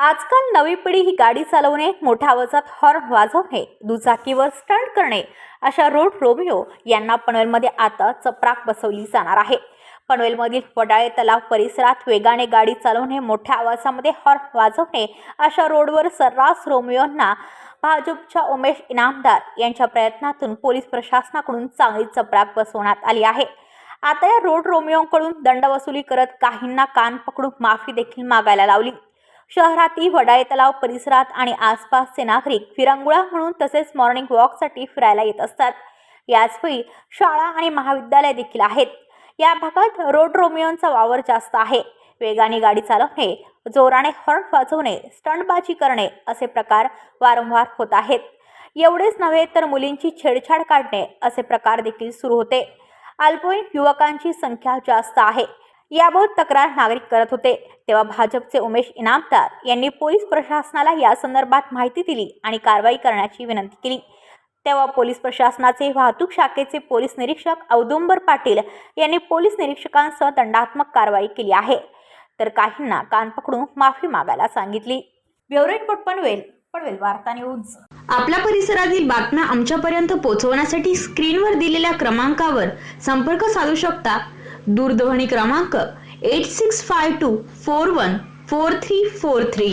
आजकाल नवी पिढी ही गाडी चालवणे मोठ्या आवाजात हॉर्न वाजवणे दुचाकीवर स्टंट करणे अशा रोड रोमिओ यांना पनवेलमध्ये आता चपराक बसवली जाणार आहे. पनवेलमधील वडाळे तलाव परिसरात वेगाने गाडी चालवणे मोठ्या आवाजामध्ये हॉर्न वाजवणे अशा रोडवर सर्रास रोमिओंना भाजपच्या उमेश इनामदार यांच्या प्रयत्नातून पोलीस प्रशासनाकडून चांगली चपराक बसवण्यात आली आहे. आता या रोड रोमिओंकडून दंडवसुली करत काहींना कान पकडून माफी देखील मागायला लावली. शहरातील वडाळे तलाव परिसरात आणि आसपासचे नागरिक फिरंगुळा म्हणून तसेच मॉर्निंग वॉकसाठी फिरायला येत असतात. याचवेळी शाळा आणि महाविद्यालय देखील आहेत. या भागात रोड रोमिओंचा वावर जास्त आहे. वेगाने गाडी चालवणे जोराने हॉर्न वाजवणे स्टंटबाजी करणे असे प्रकार वारंवार होत आहेत. एवढेच नव्हे तर मुलींची छेडछाड काढणे असे प्रकार देखील सुरू होते. अल्पवयीन युवकांची संख्या जास्त आहे. याबाबत तक्रार नागरिक करत होते. तेव्हा भाजपचे उमेश इनामदार यांनी पोलीस प्रशासनाला या संदर्भात माहिती दिली आणि कारवाई करण्याची विनंती केली. तेव्हा पोलीस प्रशासनाचे वाहतूक शाखेचे पोलीस निरीक्षक औदुंबर पाटील यांनी पोलीस निरीक्षकांसह दंडात्मक कारवाई केली आहे. तर काहींना कान पकडून माफी मागायला सांगितली. ब्युरो रिपोर्ट पनवेल पनवेल वार्ता न्यूज. आपल्या परिसरातील बातम्या आमच्यापर्यंत पोहोचवण्यासाठी स्क्रीनवर दिलेल्या क्रमांकावर संपर्क साधू शकता. दूरध्वनी क्रमांक eight six five two four one four three four three